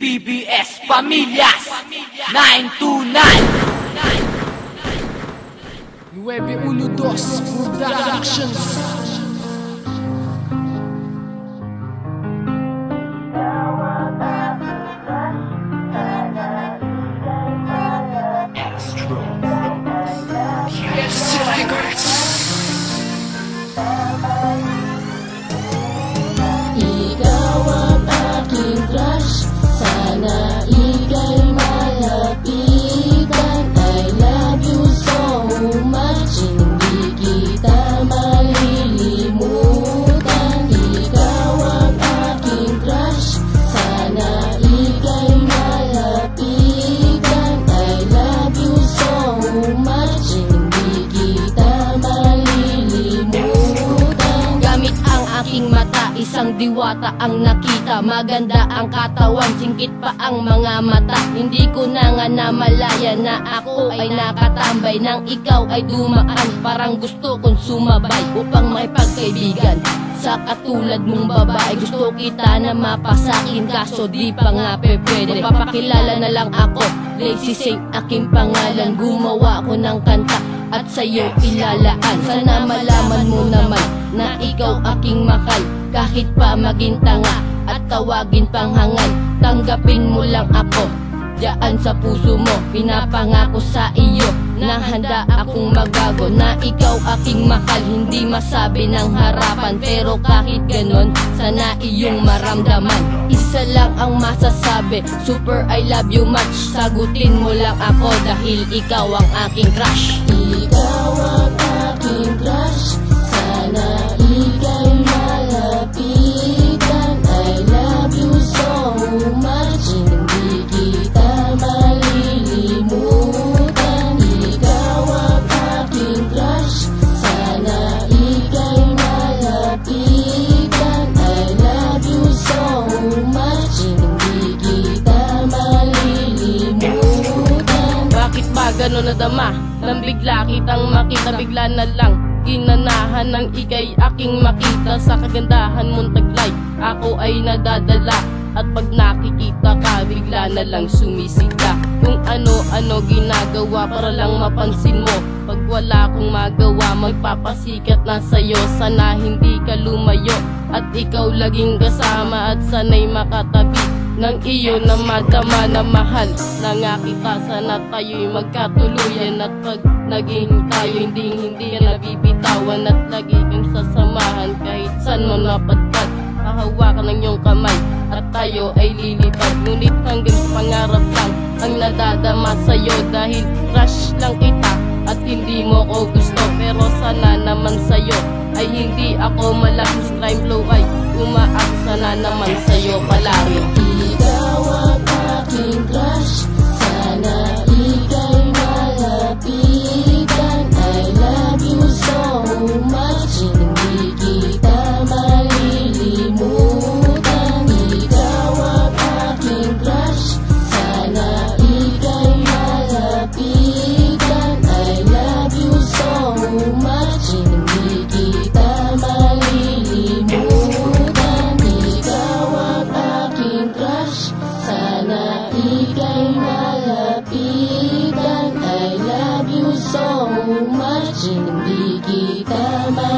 PBS Familias. 929 9 1, 2, Productions. Isang diwata ang nakita. Maganda ang katawan Singkit pa ang mga mata. Hindi ko na nga namalaya Na ako ay nakatambay Nang ikaw ay dumaan. Parang gusto kong sumabay Upang may pagkaibigan. Sa katulad mong babae Gusto kita na mapasakin Kaso di pa nga pe pwede. Papakilala na lang ako. Lazy Saint aking pangalan. Gumawa ko ng kanta At sa'yo ilalaan. Sana Na ikaw aking mahal. Kahit pa maging tanga At tawagin pang hangal Tanggapin mo lang ako. Diyan sa puso mo Pinapangako sa iyo Na handa akong magbago Na ikaw aking mahal. Hindi masabi ng harapan Pero kahit ganon Sana iyong maramdaman. Isa lang ang masasabi Super I love you much. Sagutin mo lang ako Dahil ikaw ang aking crush. Ikaw ang aking crush Gano'n nadama? Nang bigla kitang makita Bigla na lang. Ginanahan ng ikay aking makita. Sa kagandahan mong taglay Ako ay nadadala. At pag nakikita ka Bigla na lang sumisita Kung ano-ano ginagawa Para lang mapansin mo. Pag wala kong magawa Magpapasikat na sa'yo. Sana hindi ka lumayo. At ikaw laging kasama At sana'y makatabi ng iyo na madama na mahal. Na nga kita sana tayo'y magkatuluyan at pag naging tayo hindi hindi ka nabibitawan at lagi kang sasamahan. Kahit saan mo napadpad hahawakan ng iyong kamay at tayo ay lilipad. Ngunit hanggang pangarap lang ang nadadama sa'yo dahil crush lang kita at hindi mo ko gusto. Pero sana naman sa'yo ay hindi ako malaking crime. Flow ay umaaksa na naman sa'yo palagi ika'y malapitan I love you so much. Hindi kita ma